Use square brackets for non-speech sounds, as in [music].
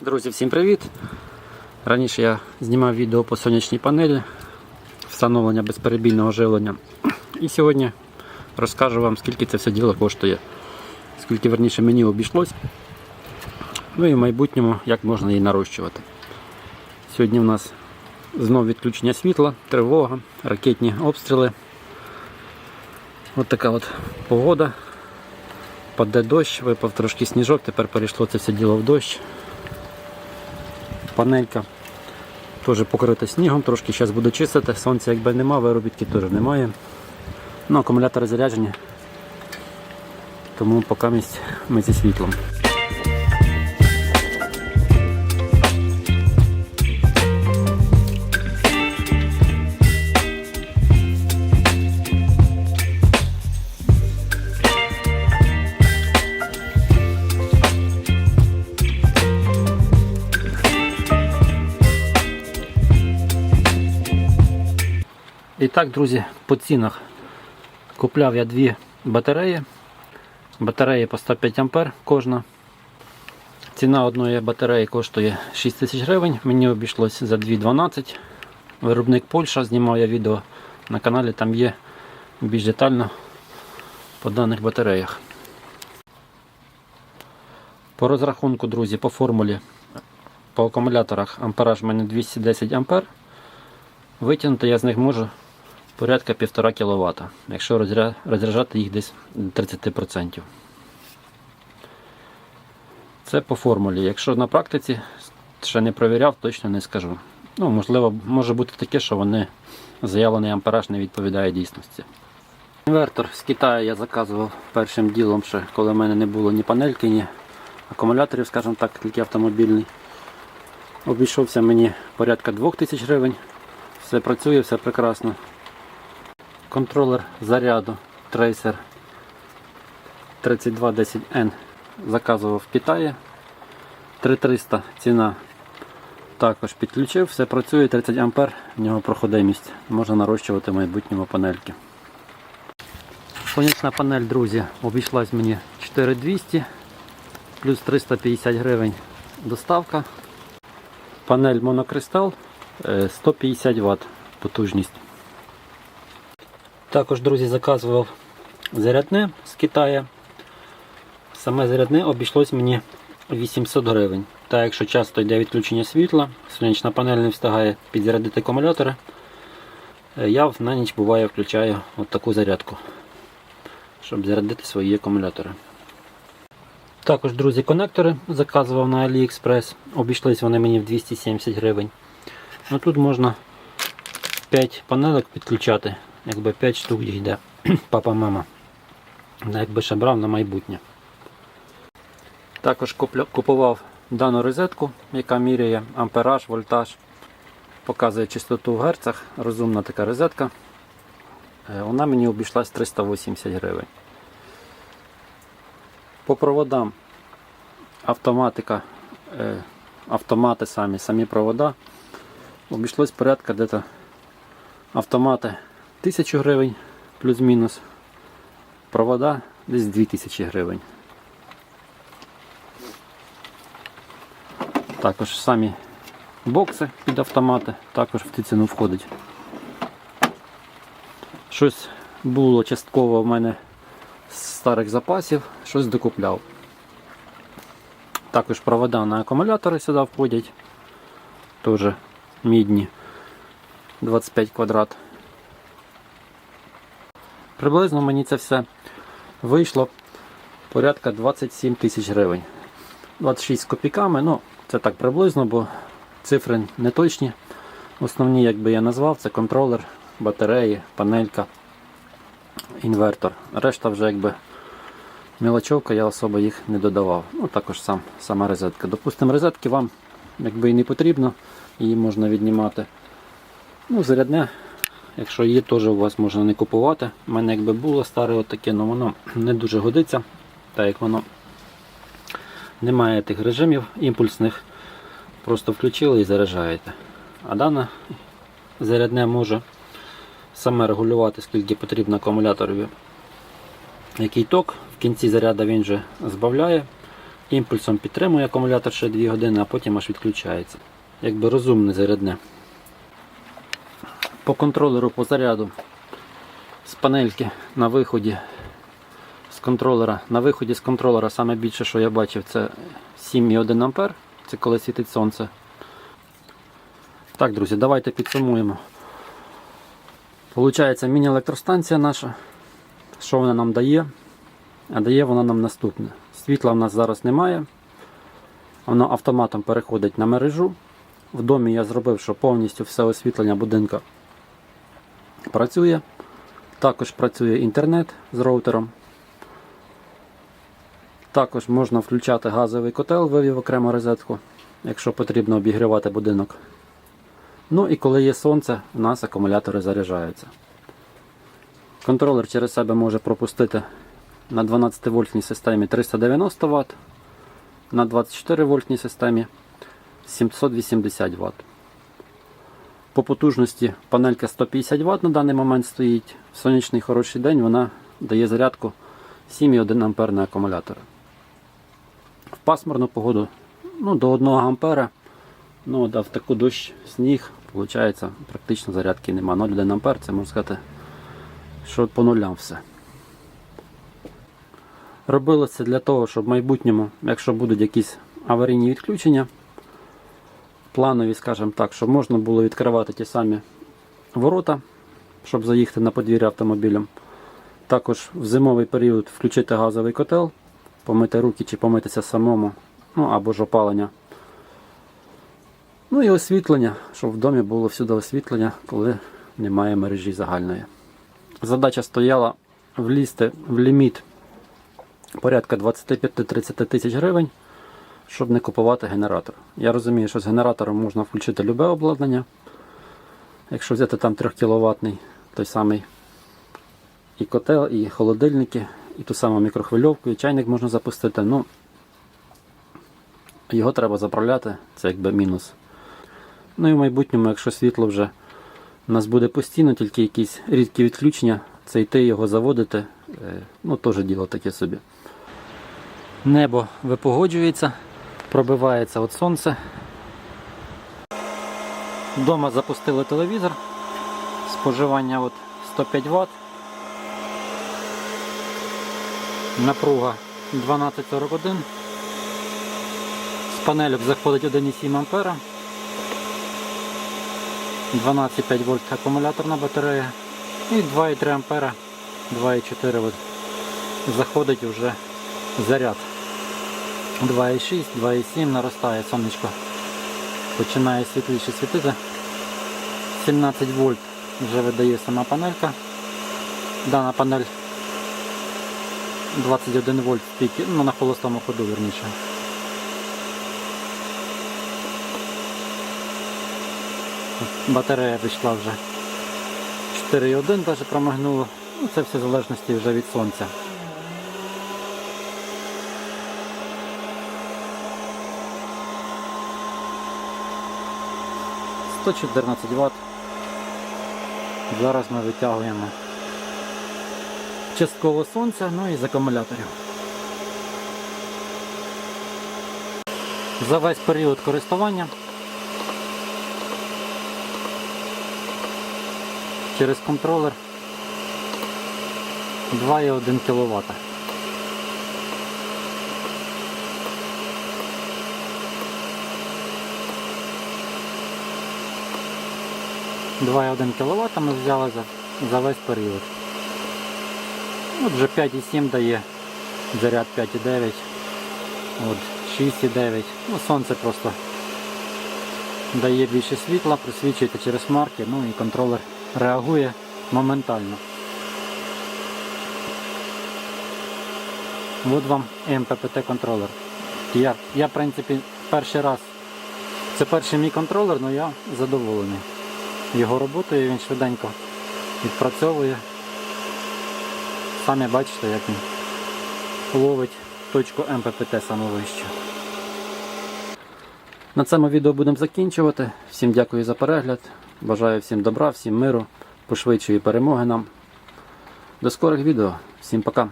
Друзі, всім привіт! Раніше я знімав відео по сонячній панелі, встановлення безперебійного живлення. І сьогодні розкажу вам, скільки це все діло коштує, скільки верніше мені обійшлось. Ну і в майбутньому як можна її нарощувати. Сьогодні в нас знов відключення світла, тривога, ракетні обстріли. От така от погода. Паде дощ, випав трошки сніжок, тепер перейшло це все діло в дощ. Панелька теж покрита снігом, трошки зараз буде чистити, сонця якби нема, виробітки теж немає. Ну, акумулятори заряджені, тому поки місць ми зі світлом. І так, друзі, по цінах купляв я дві батареї. Батареї по 105 А кожна. Ціна одної батареї коштує 6 тисяч гривень. Мені обійшлось за 2,12. Виробник Польща, знімав я відео на каналі, там є більш детально по даних батареях. По розрахунку, друзі, по формулі по акумуляторах ампераж в мене 210 А. Витягнути я з них можу порядка 1,5 кВт, якщо розряджати їх десь 30%. Це по формулі. Якщо на практиці ще не провіряв, точно не скажу. Ну, можливо, може бути таке, що вони заявлений ампераж не відповідає дійсності. Інвертор з Китаю я заказував першим ділом, ще коли в мене не було ні панельки, ні акумуляторів, скажімо так, тільки автомобільний. Обійшовся мені порядка 2000 гривень. Все працює, все прекрасно. Контролер заряду Tracer 3210N заказував в Китаї. 3300 ціна також підключив, все працює, 30 А в нього проходимість. Можна нарощувати в майбутньому панельки. Сонячна панель, друзі, обійшлась мені 4200 плюс 350 гривень доставка. Панель монокристал е, 150 Вт потужність. Також, друзі, заказував зарядне з Китаю. Саме зарядне обійшлось мені 800 гривень. Та якщо часто йде відключення світла, сонячна панель не встигає підзарядити акумулятори, е, я на ніч буває включаю от таку зарядку, щоб зарядити свої акумулятори. Також, друзі, конектори заказував на AliExpress. Обійшлись вони мені в 270 гривень. Ну, тут можна 5 панелок підключати, якби 5 штук їх йде. [clears throat] Папа, мама. Якби ще брав на майбутнє. Також купував дану розетку, яка міряє ампераж, вольтаж, показує частоту в герцах. Розумна така розетка. Е, Вона мені обійшлась 380 гривень. По проводам автоматика, е, автомати самі, самі провода. Обійшлось порядка де-то автомати 1000 гривень плюс-мінус. Провода десь 2000 гривень. Також самі бокси під автомати також в цю ціну входить. Щось було частково в мене з старих запасів, щось докупляв. Також провода на акумулятори сюди входять. Теж мідні 25 квадрат. Приблизно мені це все вийшло порядка 27 тисяч гривень. 26 з копійками, ну це так приблизно, бо цифри не точні. Основні, як би я назвав, це контролер, батареї, панелька, інвертор. Решта вже якби мілочовка, я особо їх не додавав. Ну також сам, сама розетка. Допустимо, розетки вам якби і не потрібно, її можна віднімати. Ну, зарядне, якщо є, теж у вас можна не купувати. У мене якби було старе отаке, але воно не дуже годиться, так як воно немає тих режимів імпульсних. Просто включили і заряджаєте. А дане зарядне може саме регулювати, скільки потрібно акумуляторові який ток. В кінці заряду він вже збавляє імпульсом підтримує акумулятор ще 2 години, а потім аж відключається. Якби розумне зарядне. По контролеру по заряду з панельки на виході з контролера. На виході з контролера саме більше, що я бачив, це 7,1 А. Це коли світить сонце. Так, друзі, давайте підсумуємо. Получається міні-електростанція наша. Що вона нам дає? А дає вона нам наступне. Світла в нас зараз немає. Воно автоматом переходить на мережу. В домі я зробив, що повністю все освітлення будинка працює. Також працює інтернет з роутером. Також можна включати газовий котел, вивів окрему розетку, якщо потрібно обігрівати будинок. Ну і коли є сонце, у нас акумулятори заряджаються. Контролер через себе може пропустити на 12 вольтній системі 390 Вт, на 24 вольтній системі 780 Вт. По потужності панелька 150 Вт на даний момент стоїть. В сонячний хороший день вона дає зарядку 7,1 А на акумулятор. В пасмурну погоду ну, до 1 А. Ну, от, а в таку дощ, сніг, виходить, практично зарядки нема. 0,1 А це можна сказати, що по нулям все. Робилося для того, щоб в майбутньому, якщо будуть якісь аварійні відключення, планові, скажімо так, щоб можна було відкривати ті самі ворота, щоб заїхати на подвір'я автомобілем. Також в зимовий період включити газовий котел, помити руки чи помитися самому, ну або ж опалення. Ну і освітлення, щоб в домі було всюди освітлення, коли немає мережі загальної. Задача стояла влізти в ліміт порядка 25-30 тисяч гривень, щоб не купувати генератор. Я розумію, що з генератором можна включити любе обладнання. Якщо взяти там 3 кВт, той самий і котел, і холодильники, і ту саму мікрохвильовку, і чайник можна запустити. Ну, його треба заправляти, це якби мінус. Ну і в майбутньому, якщо світло вже у нас буде постійно, тільки якісь рідкі відключення, це йти його заводити, е, ну теж діло таке собі. Небо випогоджується, пробивається від сонце. Дома запустили телевізор, споживання от 105 Вт. Напруга 1241. З панелек заходить 1,7 А. 12,5 вольт акумуляторна батарея і 2,3 ампера, 2,4 от заходить вже заряд. 2,6, 2,7 наростає сонечко. Починає світліше світити. 17 вольт вже видає сама панелька. Дана панель 21 вольт піки, ну на холостому ходу верніше. Батарея вийшла вже 4,1 навіть промагнуло. Ну, це все в залежності вже від сонця. Сто 14 Вт. Зараз ми витягуємо частково сонця, ну і з акумуляторів. За весь період користування через контролер 2,1 кВт. Два і 1 кВт ми взяли за, за весь період. От вже 5,7 дає, заряд 5,9, от 6,9. Ну, сонце просто дає більше світла, просвічуєте через марки, ну і контролер реагує моментально. От вам МППТ контролер. Я, я в принципі перший раз. Це перший мій контролер, але я задоволений. Його роботою він швиденько відпрацьовує. Самі бачите, як він ловить точку МППТ самовищу. На цьому відео будемо закінчувати. Всім дякую за перегляд. Бажаю всім добра, всім миру, пошвидшої перемоги нам. До скорих відео. Всім пока.